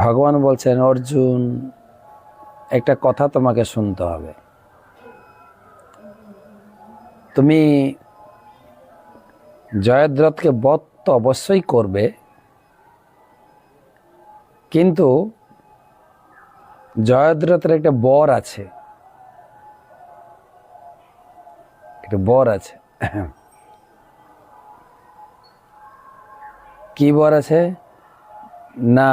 ভগবান বলছেন, অর্জুন, একটা কথা তোমাকে শুনতে হবে। তুমি জয়দ্রথকে বধ তো অবশ্যই করবে, কিন্তু জয়দ্রথের একটা বর আছে। একটা বর আছে। কি বর আছে? না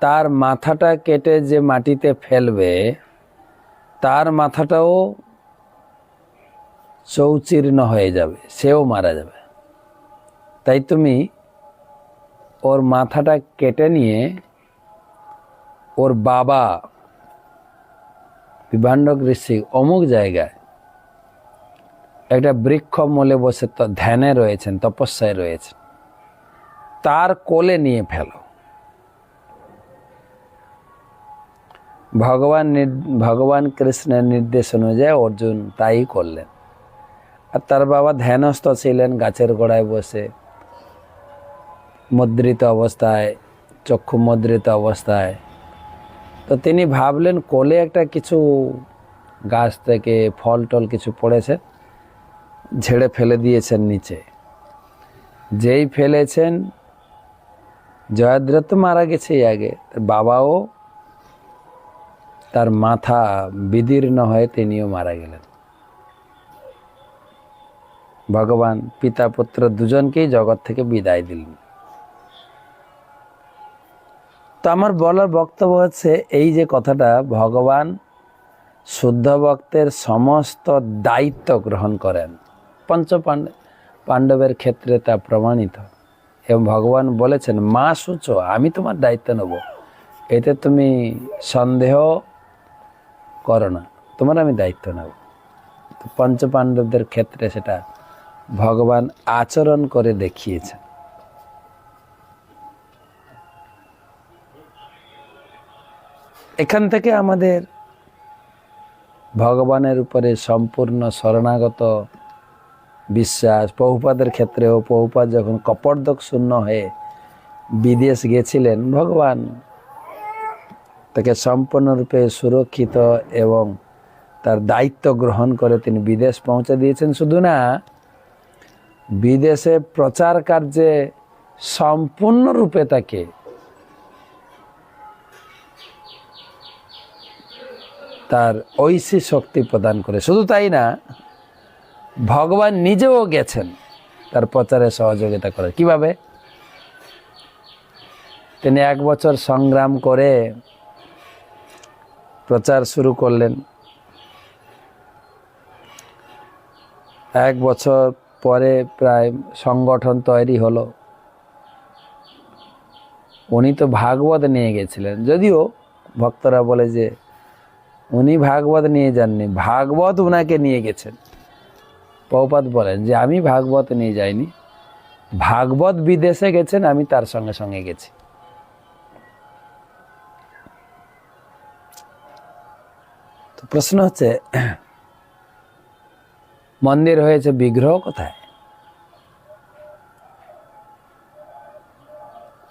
তার মাথাটা কেটে যে মাটিতে ফেলবে, তার মাথাটাও চৌচীর্ণ হয়ে যাবে, সেও মারা যাবে। তাই তুমি ওর মাথাটা কেটে নিয়ে ওর বাবা বিভাণ্ডক ঋষি অমুক জায়গায় একটা বৃক্ষ মূলে বসে ধ্যানে রয়েছেন, তপস্যায় রয়েছেন, তার কোলে নিয়ে ফেলো। ভগবান ভগবান কৃষ্ণের নির্দেশ অনুযায়ী অর্জুন তাই করলেন। আর তার বাবা ধ্যানস্থ ছিলেন গাছের গোড়ায় বসে। মুদ্রিত অবস্থায়, চক্ষু মুদ্রিত অবস্থায়। তো তিনি ভাবলেন, কোলে একটা কিছু গাছ থেকে ফল টল কিছু পড়েছে, ঝেড়ে ফেলে দিয়েছেন নিচে। যেই ফেলেছেন, জয়দ্রথ মারা গেছে আগে। বাবাও তার মাথা বিদীর্ণ হয়ে তিনিও মারা গেলেন। ভগবান পিতা পুত্র দুজনকেই জগৎ থেকে বিদায় দিলেন। তো আমার বলার বক্তব্য হচ্ছে এই যে কথাটা, ভগবান শুদ্ধ ভক্তের সমস্ত দায়িত্ব গ্রহণ করেন। পঞ্চ পাণ্ডবের ক্ষেত্রে তা প্রমাণিত। এবং ভগবান বলেছেন, মা সূচ আমি তোমার দায়িত্ব নেব। এতে তুমি সন্দেহ করো না তোমার আমি দায়িত্ব নেব। তো পঞ্চ পাণ্ডবদের ক্ষেত্রে সেটা ভগবান আচরণ করে দেখিয়েছেন এখান থেকে আমাদের ভগবানের উপরে সম্পূর্ণ শরণাগত বিশ্বাস বহুপাদের ক্ষেত্রেও বহুপাদ যখন কপর্দক শূন্য হয়ে বিদেশ গেছিলেন, ভগবান তাকে সম্পূর্ণরূপে সুরক্ষিত এবং তার দায়িত্ব গ্রহণ করে তিনি বিদেশ পৌঁছে দিয়েছেন। শুধু না, বিদেশে প্রচার কার্যে সম্পূর্ণরূপে তাকে তার ঐশী শক্তি প্রদান করে। শুধু তাই না, ভগবান নিজেও গেছেন তার প্রচারে সহযোগিতা করে কীভাবে? তিনি এক বছর সংগ্রাম করে প্রচার শুরু করলেন। এক বছর পরে প্রায় সংগঠন তৈরি হলো। উনি তো ভাগবত নিয়ে গেছিলেন। যদিও ভক্তরা বলে যে উনি ভাগবত নিয়ে যাননি, ভাগবত ওনাকে নিয়ে গেছেন। পৌপাত বলেন যে, আমি ভাগবত নিয়ে যাইনি। ভাগবত বিদেশে গেছেন, আমি তার সঙ্গে সঙ্গে গেছি। তো প্রশ্ন হচ্ছে, মন্দির হয়েছে বিগ্রহ কোথায়?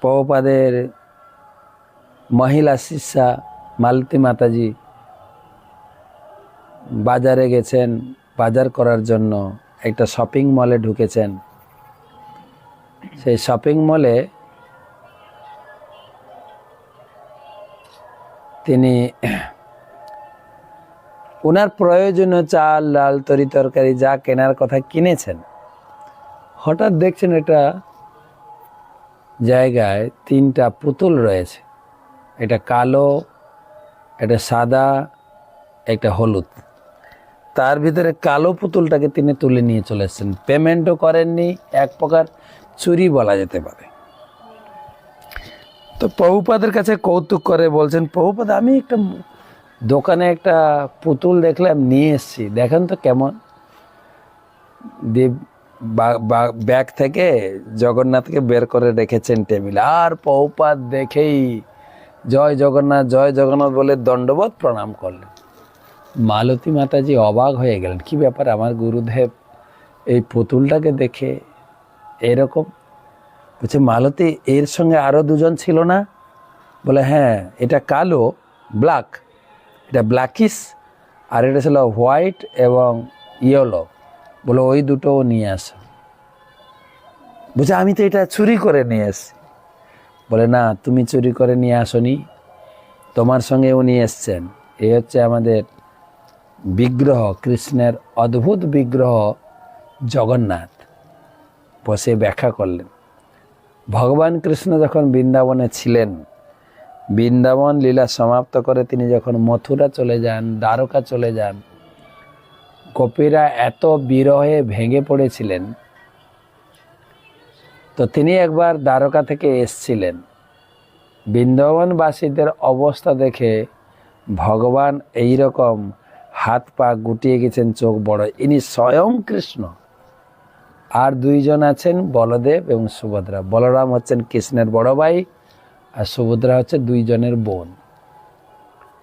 পৌপাদের মহিলা শিষ্যা মালতী মাতাজি বাজারে গেছেন, বাজার করার জন্য একটা শপিং মলে ঢুকেছেন। সেই শপিং মলে তিনি ওনার প্রয়োজনীয় চাল লাল, তরি তরকারি যা কেনার কথা কিনেছেন। হঠাৎ দেখছেন এটা জায়গায় তিনটা পুতুল রয়েছে। এটা কালো, এটা সাদা, একটা হলুদ। তার ভিতরে কালো পুতুলটাকে তিনি তুলে নিয়ে চলে এসেছেন। পেমেন্টও করেননি, এক প্রকার চুরি বলা যেতে পারে। তো প্রভুপাদের কাছে কৌতুক করে বলছেন, প্রভুপাদ, আমি একটা দোকানে একটা পুতুল দেখলাম, নিয়ে এসেছি। দেখেন তো কেমন। ব্যাগ থেকে জগন্নাথকে বের করে রেখেছেন টেবিলে। আর পৌপাত দেখেই জয় জগন্নাথ জয় জগন্নাথ বলে দণ্ডবোধ প্রণাম করলেন। মালতী মাতাজি অবাক হয়ে গেলেন, কি ব্যাপার, আমার গুরুদেব এই পুতুলটাকে দেখে এরকম? বলছে, মালতী, এর সঙ্গে আরও দুজন ছিল না? বলে হ্যাঁ এটা কালো, ব্ল্যাক। এটা ব্ল্যাকিস আর এটা ছিল হোয়াইট এবং ইয়েলো বলে ওই দুটোও নিয়ে আসো। বলছে, আমি তো এটা চুরি করে নিয়ে এসছি। বলে, না, তুমি চুরি করে নিয়ে আসনি। তোমার সঙ্গে উনি এসছেন। এই হচ্ছে আমাদের বিগ্রহ, কৃষ্ণের অদ্ভুত বিগ্রহ জগন্নাথ। বসে ব্যাখ্যা করলেন। ভগবান কৃষ্ণ যখন বৃন্দাবনে ছিলেন বৃন্দাবন লীলা সমাপ্ত করে তিনি যখন মথুরা চলে যান, দ্বারকা চলে যান কপিরা এত বিরহে ভেঙে পড়েছিলেন। তো তিনি একবার দ্বারকা থেকে এসছিলেন। বৃন্দাবনবাসীদের অবস্থা দেখে ভগবান এই রকম হাত পা গুটিয়ে গেছেন, চোখ বড়। ইনি স্বয়ং কৃষ্ণ। আর দুইজন আছেন বলদেব এবং সুভদ্রা। বলরাম হচ্ছেন কৃষ্ণের বড় ভাই। আর সুভদ্রা হচ্ছে দুইজনের বোন।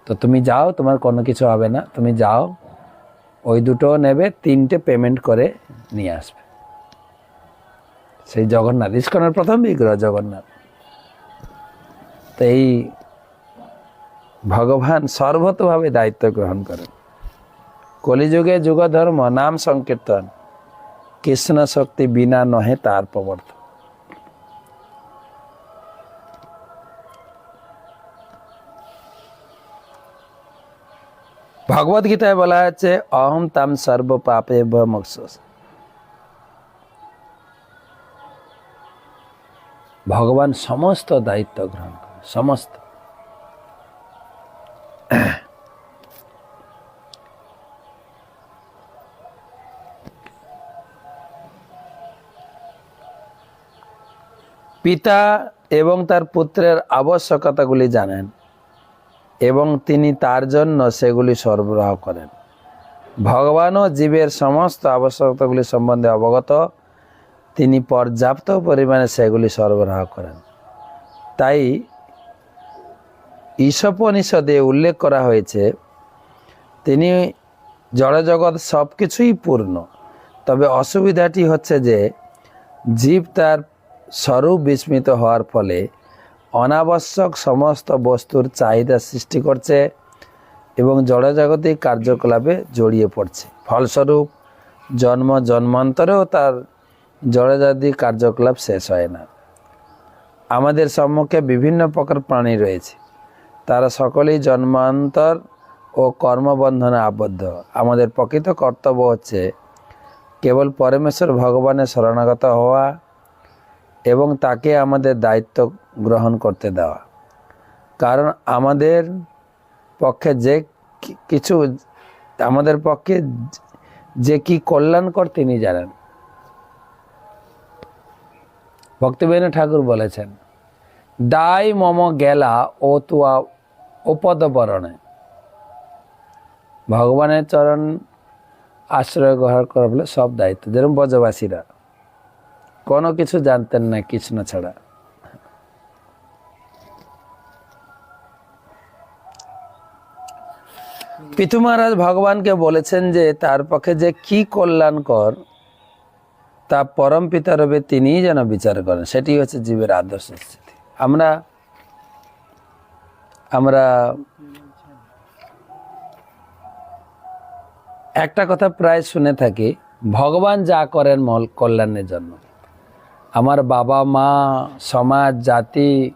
তো তুমি যাও, তোমার কোনো কিছু হবে না। তুমি যাও, ওই দুটো নেবে, তিনটে পেমেন্ট করে নিয়ে আসবে। সেই জগন্নাথ, ইস্কনের প্রথম বিগ্রহ জগন্নাথ। তো এই ভগবান সর্বতভাবে দায়িত্ব গ্রহণ করেন। কলিযুগে যুগ ধর্ম নাম সংকীর্তন কৃষ্ণ শক্তি বিনা নহে তার প্রবর্তন। ভগবত গীতায় বলা হচ্ছে অহম তাম সর্ব পাপে মকসুস ভগবান সমস্ত দায়িত্ব গ্রহণ করেন সমস্ত। পিতা এবং তার পুত্রের আবশ্যকতাগুলি জানেন। এবং তিনি তার জন্য সেগুলি সরবরাহ করেন। ভগবানও জীবের সমস্ত আবশ্যকতাগুলি সম্বন্ধে অবগত। তিনি পর্যাপ্ত পরিমাণে সেগুলি সরবরাহ করেন। তাই ঈশোপনিষদে উল্লেখ করা হয়েছে, তিনি জড়জগৎ সব কিছুই পূর্ণ। তবে অসুবিধাটি হচ্ছে যে, জীব তার স্বরূপ বিস্মিত হওয়ার ফলে অনাবশ্যক সমস্ত বস্তুর চাহিদা সৃষ্টি করছে এবং জড়জাগতিক কার্যকলাপে জড়িয়ে পড়ছে। ফলস্বরূপ, জন্ম জন্মান্তরেও তার জড়জাতি কার্যকলাপ শেষ হয় না। আমাদের সম্মুখে বিভিন্ন প্রকার প্রাণী রয়েছে। তারা সকলেই জন্মান্তর ও কর্মবন্ধনে আবদ্ধ। আমাদের প্রকৃত কর্তব্য হচ্ছে কেবল পরমেশ্বর ভগবানের শরণাগত হওয়া এবং তাকে আমাদের দায়িত্ব গ্রহণ করতে দেওয়া। কারণ আমাদের পক্ষে যে কিছু, আমাদের পক্ষে যে কি কল্যাণকর তিনি জানেন। ভক্তিবেন ঠাকুর বলেছেন, দায় মম গেলা ও তুয়া উপদ বরণে ভগবানের চরণ আশ্রয় গ্রহণ করা বলে সব দায়িত্ব, যেরকম ব্রজবাসীরা কোনো কিছু জানতেন না, কৃষ্ণ ছাড়া। পিতু মহারাজ ভগবানকে বলেছেন যে, তার পক্ষে যে কি কল্যাণকর, তা পরম পিতা রূপে তিনিই যেন বিচার করেন, সেটি হচ্ছে জীবের আদর্শ স্থিতি। আমরা আমরা একটা কথা প্রায় শুনে থাকি, ভগবান যা করেন মল, কল্যাণের জন্য। আমার বাবা মা, সমাজ, জাতি,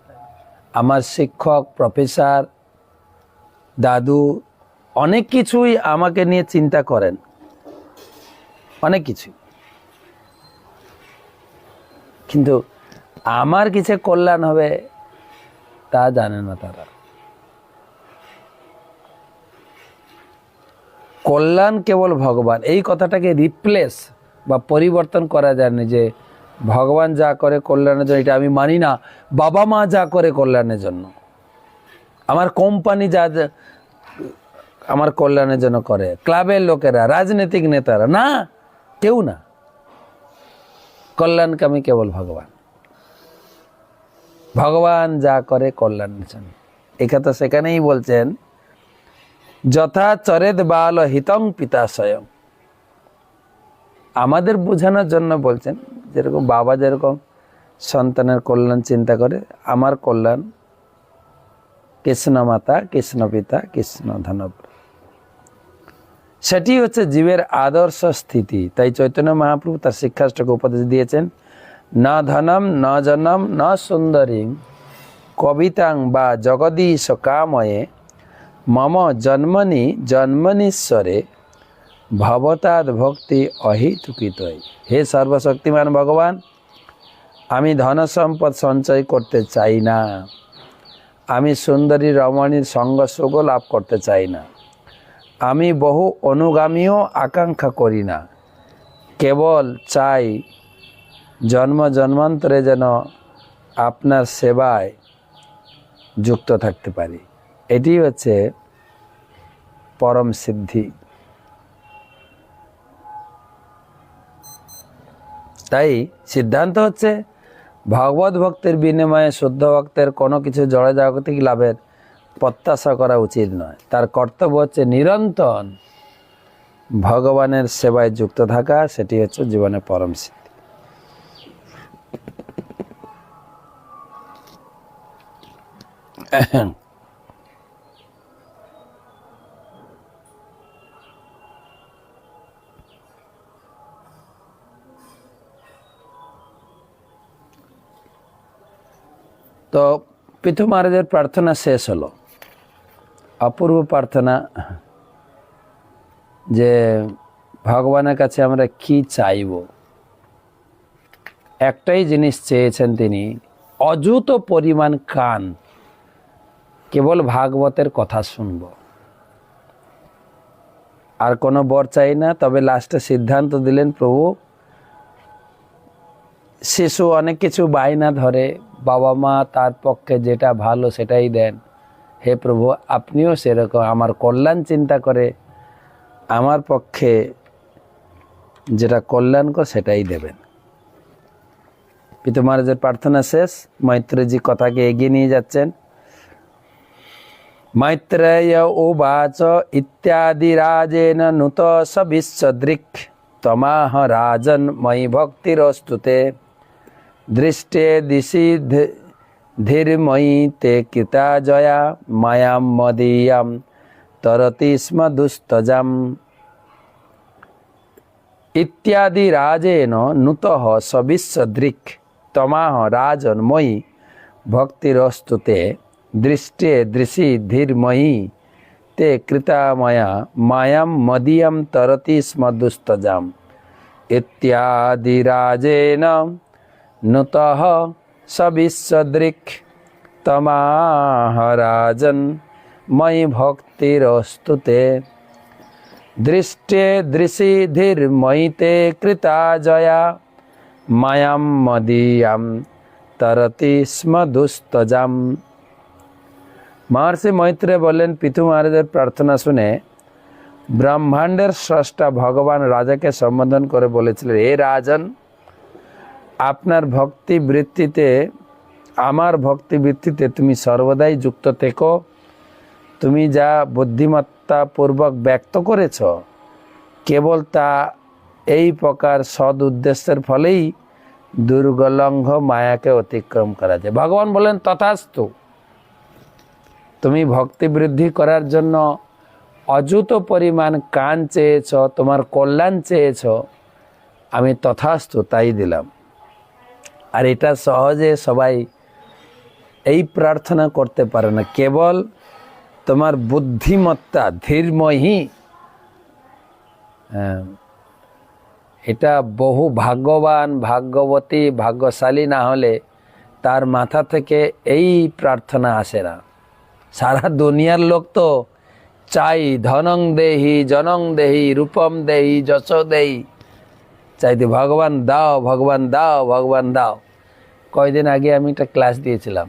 আমার শিক্ষক, প্রফেসর, দাদু, অনেক কিছুই আমাকে নিয়ে চিন্তা করেন। অনেক কিছুই। কিন্তু আমার কিছু কল্যাণ হবে তা জানে না তারা। কল্যাণ কেবল ভগবান। এই কথাটাকে রিপ্লেস বা পরিবর্তন করা যায়নি যে ভগবান যা করে কল্যাণের জন্য, এটা আমি মানি না, বাবা মা যা করে কল্যাণের জন্য। আমার কোম্পানি যা আমার কল্যাণের জন্য করে। ক্লাবের লোকেরা, রাজনৈতিক নেতারা, না, কেউ না। কল্যাণকামী কেবল ভগবান। ভগবান যা করে কল্যাণের জন্য। এই তো সেখানেই বলছেন, যথা চরেদ বাল হিতং পিতা স্বয়ং। আমাদের বোঝানোর জন্য বলছেন, যেরকম বাবা যেরকম সন্তানের কল্যাণ চিন্তা করে, আমার কল্যাণ কৃষ্ণ মাতা, কৃষ্ণ পিতা, কৃষ্ণ ধনব সেটি হচ্ছে জীবের আদর্শ স্থিতি। তাই চৈতন্য মহাপ্রভু তার শিক্ষাষ্টকে উপদেশ দিয়েছেন, ন ধনম, ন জনম, ন সুন্দরী কবিতাং বা জগদীশ কাময়ে মম জন্মনি জন্মনীশ্বরে ভবতাদ ভক্তি অহিতুকিত হে সর্বশক্তিমান ভগবান, আমি ধন সম্পদ সঞ্চয় করতে চাই না। আমি সুন্দরী রমণীর সঙ্গ সুখ লাভ করতে চাই না। আমি বহু অনুগামীও আকাঙ্ক্ষা করি না। কেবল চাই জন্ম জন্মান্তরে যেন আপনার সেবায় যুক্ত থাকতে পারি। এটি হচ্ছে পরম সিদ্ধি। তাই সিদ্ধান্ত হচ্ছে, ভগবত ভক্তের বিনিময়ে শুদ্ধ ভক্তের কোনো কিছু জড়ে জাগতিক লাভের প্রত্যাশা করা উচিত নয়। তার কর্তব্য হচ্ছে নিরন্তর ভগবানের সেবায় যুক্ত থাকা, সেটি হচ্ছে জীবনের পরম সিদ্ধি। তো পৃথু মহারাজের প্রার্থনা শেষ হলো। অপূর্ব প্রার্থনা যে ভগবানের কাছে আমরা কি চাইব? একটাই জিনিস চেয়েছেন তিনি, অযুত পরিমাণ কান, কেবল ভাগবতের কথা শুনব। আর কোনো বর চাই না, তবে লাস্টে সিদ্ধান্ত দিলেন, প্রভু শিশু অনেক কিছু বায়না ধরে, বাবা মা তার পক্ষে যেটা ভালো সেটাই দেন। হে প্রভু, আপনিও সেরকম, আমার কল্যাণ চিন্তা করে আমার পক্ষে যেটা কল্যাণকর সেটাই দেবেন। পিতা মহারাজের প্রার্থনা শেষ, মৈত্রীজি কথাকে এগিয়ে নিয়ে যাচ্ছেন। মৈত্রেয় উবাচ ইত্যাদি রাজেন নুত সবিশ্বদৃক তমাহ রাজন ময়ী ভক্তিরস্তুতে दृष्टे दिशि धीर्मयि ते कृता जया मायां मदीयां तरति स्म दुस्तजाम्। इत्यादि राजेन नुतः सविश्वदृक् तमाह राजन्मयि भक्तिरस्तु ते दृष्टे दृशि धीर्मयि ते कृता मया मायां मदीयं तरति स्म दुस्तजाम्। इत्यादि राजेन नुतः सविश्वदृक् तमाह राजन् मयि भक्तिरस्तु ते दृष्टे दृशि धीर्मयि ते कृता जया मायां मदीयां तरति স্ম দুস্তজাম মহর্ষি মৈত্রে বললেন পিথু মহারাজের প্রার্থনা শুনে ব্রহ্মাণ্ডের স্রষ্টা ভগবান রাজাকে সম্বোধন করে বলেছিলেন হে রাজন আপনার ভক্তি বৃত্তিতে আমার ভক্তি বৃত্তিতে তুমি সর্বদাই যুক্ত থেকো। তুমি যা বুদ্ধিমত্তা পূর্বক ব্যক্ত করেছ, কেবল তা এই প্রকার সদ উদ্দেশ্যের ফলেই দুর্গলঙ্ঘ মায়াকে অতিক্রম করা যায়। ভগবান বলেন, তথাস্তু। তুমি ভক্তি বৃদ্ধি করার জন্য অযুত পরিমাণ কান চেয়েছ, তোমার কল্যাণ চেয়েছ, আমি তথাস্তু তাই দিলাম। আর এটা সহজে সবাই এই প্রার্থনা করতে পারে না। কেবল তোমার বুদ্ধিমত্তা ধীরময়ী হ্যাঁ, এটা বহু ভাগ্যবান ভাগ্যবতী ভাগ্যশালী না হলে তার মাথা থেকে এই প্রার্থনা আসে না। সারা দুনিয়ার লোক তো চাই ধনং দেহি জনং দেহি রূপম দেহি যশ দেহি। চাইতে ভগবান দাও ভগবান দাও ভগবান দাও। কয়দিন আগে আমি একটা ক্লাস দিয়েছিলাম।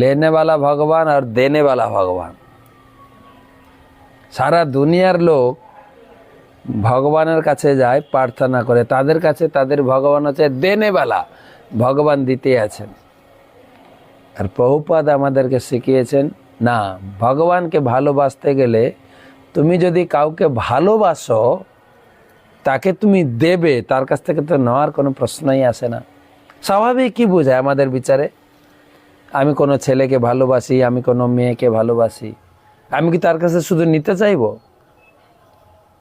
লেনেওয়ালা ভগবান আর দেনেওয়ালা ভগবান। সারা দুনিয়ার লোক ভগবানের কাছে যায়, প্রার্থনা করে। তাদের কাছে তাদের ভগবান হচ্ছে দেনেওয়ালা ভগবান দিতে আছেন। আর প্রভুপাদ আমাদেরকে শিখিয়েছেন, না, ভগবানকে ভালোবাসতে গেলে তুমি যদি কাউকে ভালোবাসো, তাকে তুমি দেবে। তার কাছ থেকে তো নেওয়ার কোনো প্রশ্নই আসে না। স্বাভাবিক কি বোঝায় আমাদের বিচারে। আমি কোনো ছেলেকে ভালোবাসি, আমি কোনো মেয়েকে ভালোবাসি। আমি কি তার কাছে শুধু নিতে চাইব?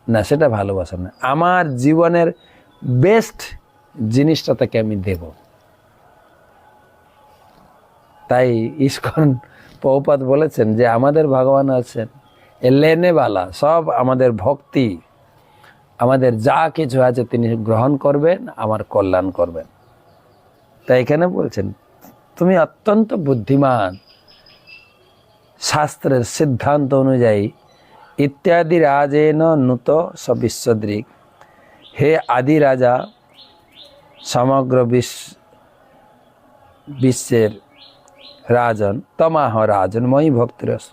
না, সেটা ভালোবাসা না আমার জীবনের বেস্ট জিনিসটা তাকে আমি দেব। তাই ইস্কন পৌপাত বলেছেন যে, আমাদের ভগবান আছেন লেনেওয়ালা সব আমাদের ভক্তি। আমাদের যা কিছু আছে তিনি গ্রহণ করবেন, আমার কল্যাণ করবেন। তাই এখানে বলছেন, তুমি অত্যন্ত বুদ্ধিমান। শাস্ত্রের সিদ্ধান্ত অনুযায়ী ইত্যাদি রাজেন নুত সবিশ্বদৃক হে আদি রাজা, সমগ্র বিশ্ব বিশ্বের রাজন, তমাহ রাজনময়ী ভক্তিরস।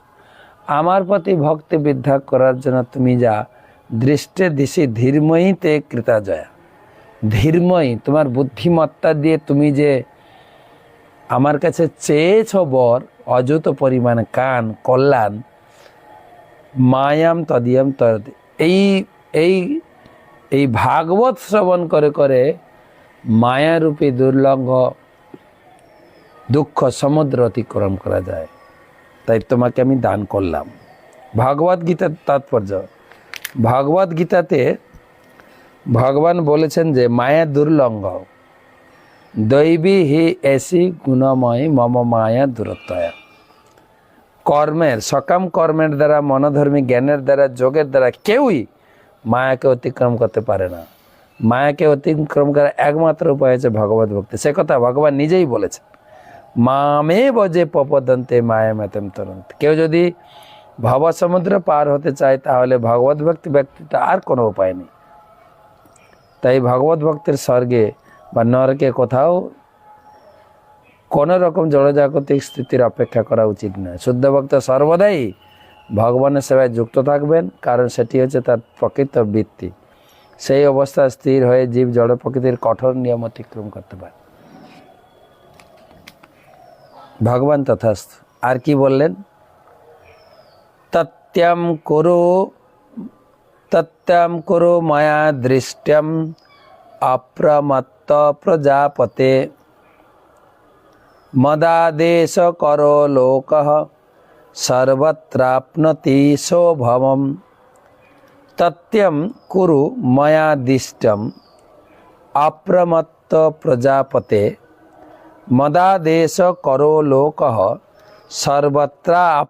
আমার প্রতি ভক্তি বৃদ্ধা করার জন্য তুমি যা দৃষ্টে দিশি ধীরময়ীতে কৃতাজয়া। ধীরময়ী, তোমার বুদ্ধিমত্তা দিয়ে তুমি যে আমার কাছে চেয়েছ বর, অযুত পরিমাণ কান, কল্যাণ, মায়াম তদিয়াম তদ এই এই এই ভাগবত শ্রবণ করে করে মায়ারূপী দুর্লঙ্ঘ দুঃখ সমুদ্র অতিক্রম করা যায়। তাই তোমাকে আমি দান করলাম। ভাগবত গীতার তাৎপর্য। ভাগবত গীতাতে ভগবান বলেছেন যে, মায়া দুর্লঙ্ঘ। দৈবী হি এসি গুণময়, মম মায়া দূরত্বয়া। কর্মের, সকাম কর্মের দ্বারা, মনোধর্মী জ্ঞানের দ্বারা, যোগের দ্বারা কেউই মায়াকে অতিক্রম করতে পারে না। মায়াকে অতিক্রম করার একমাত্র উপায় হচ্ছে ভগবত ভক্তি। সে কথা ভগবান নিজেই বলেছেন। মামে বজে পপদন্তে মায়া মেতম তরন্ত। কেউ যদি ভব সমুদ্র পার হতে চায়, তাহলে ভগবত ভক্তি ব্যক্তিটা আর কোনো উপায় নেই। তাই ভগবত ভক্তের স্বর্গে বা নরকে কোথাও কোনো রকম জড়জাগতিক স্থিতির অপেক্ষা করা উচিত নয়। শুদ্ধ ভক্ত সর্বদাই ভগবানের সেবায় যুক্ত থাকবেন, কারণ সেটি হচ্ছে তার প্রকৃত বৃত্তি। সেই অবস্থা স্থির হয়ে জীব জড় প্রকৃতির কঠোর নিয়ম অতিক্রম করতে পারে। ভগবান তথাস্থ আর কি বললেন? তত্যাম করো তত্যাম করো মায়া দৃষ্ট্যম অপ্রমত্ত প্রজাপতে। মদাদেশ করো লোক সর্বত্রাপ্নতি শোভম তত্যম কুরু ময়া দিষ্টম অপ্রমত্ত প্রজাপতে। মদাদেশ করো লোক সর্বত্রা